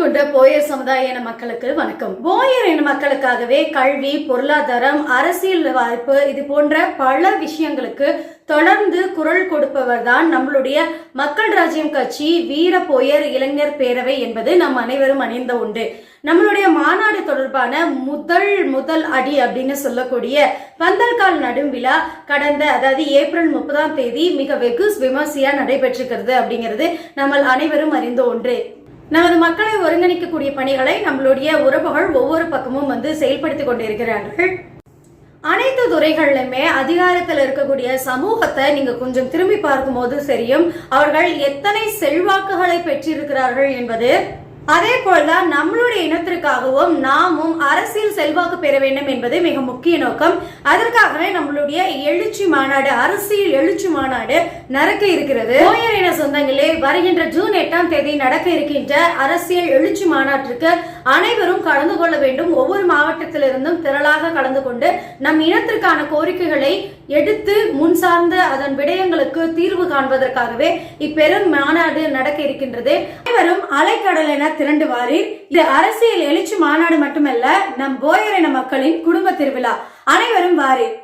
கொண்ட போயர் சமுதாய இன மக்களுக்கு வணக்கம். போயர் இன மக்களுக்காகவே கல்வி பொருளாதாரம் அரசியல் வாய்ப்பு இது போன்ற பல விஷயங்களுக்கு தொடர்ந்து குரல் கொடுப்பவர் தான் நம்மளுடைய மக்கள் ராஜ்யம் கட்சி வீர போயர் இளைஞர் பேரவை என்பது நம் அனைவரும் அணிந்த உண்டு நம்மளுடைய மாநாடு தொடர்பான முதல் முதல் அடி அப்படின்னு சொல்லக்கூடிய பந்தல்கால் நடும் விழா கடந்த அதாவது ஏப்ரல் முப்பதாம் தேதி மிக வெகு விமர்சையா நடைபெற்றிருக்கிறது அப்படிங்கிறது நம்ம அனைவரும் அறிந்த ஒன்று. நமது மக்களை ஒருங்கிணைக்கக்கூடிய பணிகளை நம்மளுடைய உறவுகள் ஒவ்வொரு பக்கமும் வந்து செயல்படுத்திக் கொண்டிருக்கிறார்கள். அனைத்து துறைகளிலுமே அதிகாரத்தில் இருக்கக்கூடிய சமூகத்தை நீங்க கொஞ்சம் திரும்பி பார்க்கும்போது தெரியும் அவர்கள் எத்தனை செல்வாக்குகளை பெற்றிருக்கிறார்கள் என்பது. அதே போலதான் நம்மளுடைய இனத்திற்காகவும் நாமும் அரசியல் செல்வாக்கு பெற வேண்டும் என்பது மிக முக்கிய நோக்கம். அதற்காகவே நம்மளுடைய எழுச்சி மாநாடு அரசியல் எழுச்சி மாநாடு நடக்க இருக்கிறது. ஓயர் இன சொந்தங்களே வருகின்ற ஜூன் எட்டாம் தேதி நடக்க இருக்கின்ற அரசியல் எழுச்சி மாநாட்டிற்கு அனைவரும் கலந்து கொள்ள வேண்டும். ஒவ்வொரு மாவட்டத்திலிருந்தும் திரளாக கலந்து கொண்டு நம் இனத்திற்கான கோரிக்கைகளை எடுத்து முன் சார்ந்த அதன் விடயங்களுக்கு தீர்வு காண்பதற்காகவே இப்பெரும் மாநாடு நடக்க இருக்கின்றது. அனைவரும் அலைக்கடல் என திரண்டு வாரீர். இது அரசியல் எழுச்சி மாநாடு மட்டுமல்ல நம் போயரின மக்களின் குடும்ப திருவிழா. அனைவரும் வாரீர்.